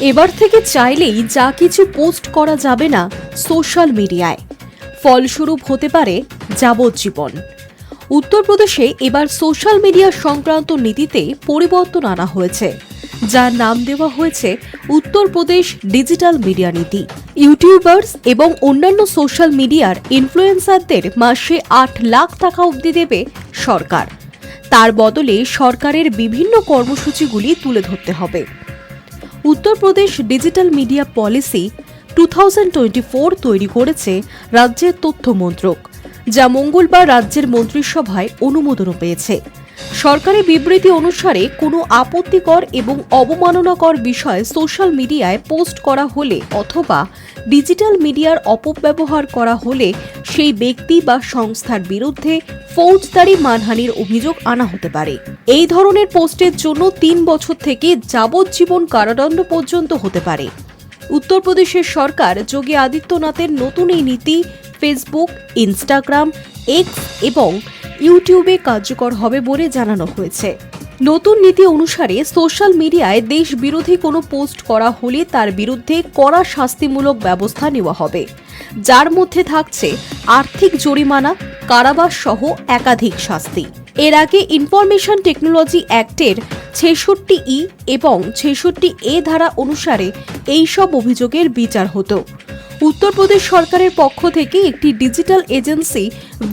এবার থেকে চাইলেই যা কিছু পোস্ট করা যাবে না সোশ্যাল মিডিয়ায়। ফলস্বরূপ হতে পারে যাবজ্জীবন। উত্তরপ্রদেশে এবার সোশ্যাল মিডিয়া সংক্রান্ত নীতিতে পরিবর্তন আনা হয়েছে, যার নাম দেওয়া হয়েছে উত্তরপ্রদেশ ডিজিটাল মিডিয়া নীতি। ইউটিউবার্স এবং অন্যান্য সোশ্যাল মিডিয়ার ইনফ্লুয়েন্সারদের মাসে আট লাখ টাকা অবধি দেবে সরকার। তার বদলে সরকারের বিভিন্ন কর্মসূচিগুলি তুলে ধরতে হবে। Uttar Pradesh digital media policy two তৈরি করেছে রাজ্যের তথ্য মন্ত্রক যা মঙ্গলবার রাজ্যের মন্ত্রিসভায় অনুমোদনও পেয়েছে। সরকারি বিবৃতি অনুসারে, কোনো আপত্তিকর এবং অবমাননাকর বিষয় সোশ্যাল মিডিয়ায় পোস্ট করা হলে অথবা ডিজিটাল মিডিয়ার অপব্যবহার করা হলে সেই ব্যক্তি বা সংস্থার বিরুদ্ধে ফৌজদারি মানহানির অভিযোগ আনা হতে পারে। এই ধরনের পোস্টের জন্য তিন বছর থেকে যাবজ্জীবন কারাদণ্ড পর্যন্ত হতে পারে। উত্তরপ্রদেশের সরকার যোগী আদিত্যনাথের নতুন এই নীতি ফেসবুক ইনস্টাগ্রাম এক্স এবং ইউটিউবে কার্যকর হবে বলে জানানো হয়েছে। নতুন নীতি অনুসারে সোশ্যাল মিডিয়ায় দেশ বিরোধী কোনো পোস্ট করা হলে তার বিরুদ্ধে কড়া শাস্তিমূলক ব্যবস্থা নেওয়া হবে। যার মধ্যে থাকছে আর্থিক জরিমানা, কারাবাস সহ একাধিক শাস্তি। এর আগে ইনফরমেশন টেকনোলজি অ্যাক্টের ছেষট্টি ই এবং ছেষট্টি এ ধারা অনুসারে এই সব অভিযোগের বিচার হতো। উত্তরপ্রদেশ সরকারের পক্ষ থেকে একটি ডিজিটাল এজেন্সি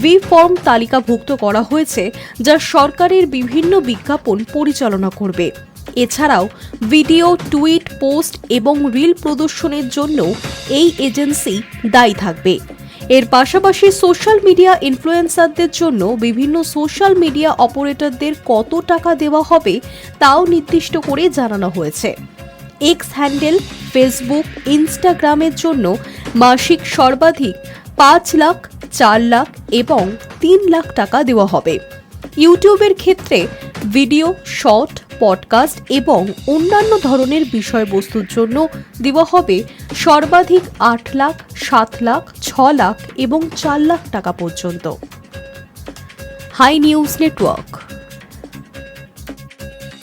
ভি ফর্ম তালিকাভুক্ত করা হয়েছে, যা সরকারের বিভিন্ন বিজ্ঞাপন পরিচালনা করবে। এছাড়াও, ভিডিও, টুইট, পোস্ট এবং রিল প্রদর্শনের জন্য এই এজেন্সি দায়ী থাকবে। এর পাশাপাশি সোশ্যাল মিডিয়া ইনফ্লুয়েন্সারদের জন্য বিভিন্ন সোশ্যাল মিডিয়া অপারেটরদের কত টাকা দেওয়া হবে, তাও নির্দিষ্ট করে জানানো হয়েছে। এক্স হ্যান্ডেল ফেসবুক ইনস্টাগ্রামের জন্য মাসিক সর্বাধিক পাঁচ লাখ, চার লাখ এবং তিন লাখ টাকা দেওয়া হবে। ইউটিউবের ক্ষেত্রে ভিডিও শর্ট পডকাস্ট এবং অন্যান্য ধরনের বিষয়বস্তুর জন্য দেওয়া হবে সর্বাধিক আট লাখ, সাত লাখ, ছ লাখ এবং চার লাখ টাকা পর্যন্ত। High news network